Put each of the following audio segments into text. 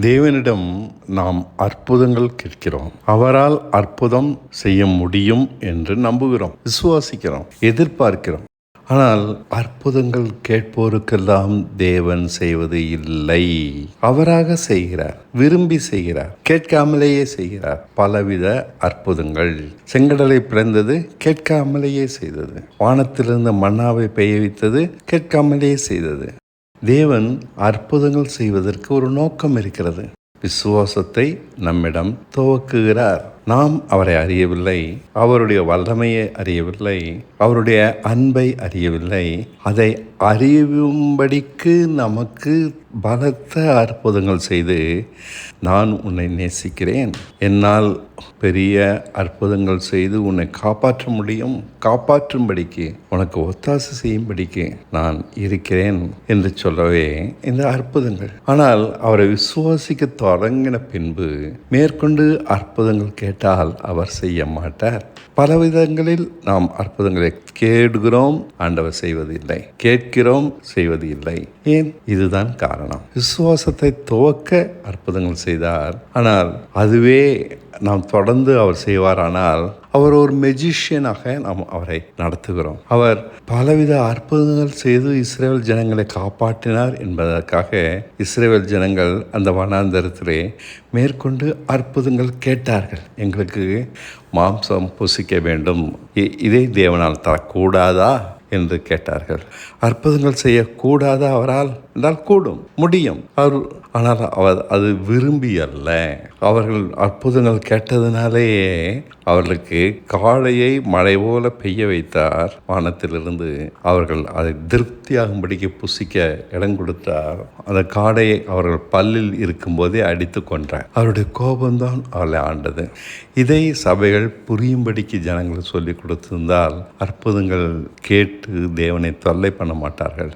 தேவனிடம் நாம் அற்புதங்கள் கேட்கிறோம். அவரால் அற்புதம் செய்ய முடியும் என்று நம்புகிறோம். விசுவாசிக்கிறோம். எதிர்பார்க்கிறோம். ஆனால் அற்புதங்கள் கேட்போருக்கெல்லாம் தேவன் செய்வது இல்லை. அவராக செய்கிறார். விரும்பி செய்கிறார். கேட்காமலேயே செய்கிறார். பலவித அற்புதங்கள். செங்கடலை பிறந்தது கேட்காமலேயே செய்தது. வானத்திலிருந்து மன்னாவை பெய்ய வைத்தது கேட்காமலேயே செய்தது. தேவன் அற்புதங்கள் செய்வதற்கு ஒரு நோக்கம் இருக்கிறது. விசுவாசத்தை நம்மிடம் துவக்குகிறார். நாம் அவரை அறியவில்லை. அவருடைய வல்லமையை அறியவில்லை. அவருடைய அன்பை அறியவில்லை. அதை அறியும்படிக்கு நமக்கு பலத்த அற்புதங்கள் செய்து நான் உன்னை நேசிக்கிறேன். என்னால் பெரிய அற்புதங்கள் செய்து உன்னை காப்பாற்ற முடியும். காப்பாற்றும்படிக்கு உனக்கு ஒத்தாசை செய்யும்படிக்கு நான் இருக்கிறேன் என்று சொல்லவே இந்த அற்புதங்கள். ஆனால் அவரை விசுவாசிக்க தொடங்கின பின்பு மேற்கொண்டு அற்புதங்கள் கேட்டு கேட்டால் அவர் செய்ய மாட்டார். பல விதங்களில் நாம் அற்புதங்களை கேடுகிறோம் ஆண்டவர் செய்வதில்லை. கேட்கிறோம் செய்வது இல்லை ஏன்? இதுதான் காரணம். விசுவாசத்தை துவக்க அற்புதங்கள் செய்தார். ஆனால் அதுவே நாம் தொடர்ந்து அவர் செய்வாரானால் அவர் ஒரு மெஜிஷியனாக நாம் அவரை நடத்துகிறோம். அவர் பலவித அற்புதங்கள் செய்து இஸ்ரேல் ஜனங்களை காப்பாற்றினார் என்பதற்காக இஸ்ரேல் ஜனங்கள் அந்த வனாந்தரத்திலே மேற்கொண்டு அற்புதங்கள் கேட்டார்கள். எங்களுக்கு மாம்சம் புசிக்க வேண்டும். இ- இதை தேவனால் தரக்கூடாதா? என்று கேட்டார்கள். அற்புதங்கள் செய்யக்கூடாதா அவரால்? என்றால் கூடும் முடியும். அவர் ஆனால் அவர் அது விரும்பி அல்ல அவர்கள் அற்புதங்கள் கேட்டதினாலேயே அவர்களுக்கு காளையை மழை போல பெய்ய வைத்தார். வானத்திலிருந்து அவர்கள் அதை திருப்தியாகும்படிக்கு புசிக்க இடம் கொடுத்தார். அந்த காடையை அவர்கள் பல்லில் இருக்கும்போதே அடித்து கொன்றார். அவருடைய கோபம்தான் அவளை ஆண்டது இதை சபைகள் புரியும்படிக்கு ஜனங்கள் சொல்லி கொடுத்திருந்தால் அற்புதங்கள் கேட்டு தேவனை தொல்லை பண்ண மாட்டார்கள்.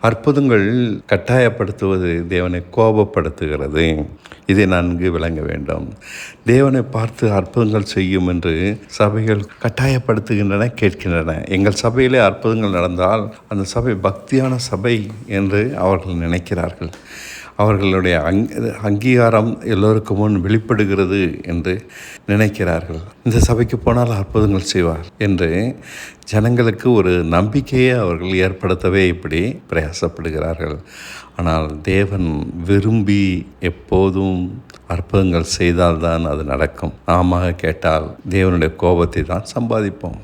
அற்புதங்கள் கட்டாயப்படுத்துவது தேவனை கோபப்படுத்துகிறது. இதை நன்கு விளங்க வேண்டும். தேவனை பார்த்து அற்புதங்கள் செய்யும் என்று சபைகள் கட்டாயப்படுத்துகின்றன கேட்கின்றன. எங்கள் சபையிலே அற்புதங்கள் நடந்தால் அந்த சபை பக்தியான சபை என்று அவர்கள் நினைக்கிறார்கள். அவர்களுடைய அங் அங்கீகாரம் எல்லோருக்கும் முன் வெளிப்படுகிறது என்று நினைக்கிறார்கள். இந்த சபைக்கு போனால் அற்புதங்கள் செய்வார் என்று ஜனங்களுக்கு ஒரு நம்பிக்கையை அவர்கள் ஏற்படுத்தவே இப்படி பிரயாசப்படுகிறார்கள். ஆனால் தேவன் விரும்பி எப்போதும் அற்புதங்கள் செய்தால்தான் அது நடக்கும். நாம கேட்டால் தேவனுடைய கோபத்தை தான் சம்பாதிப்போம்.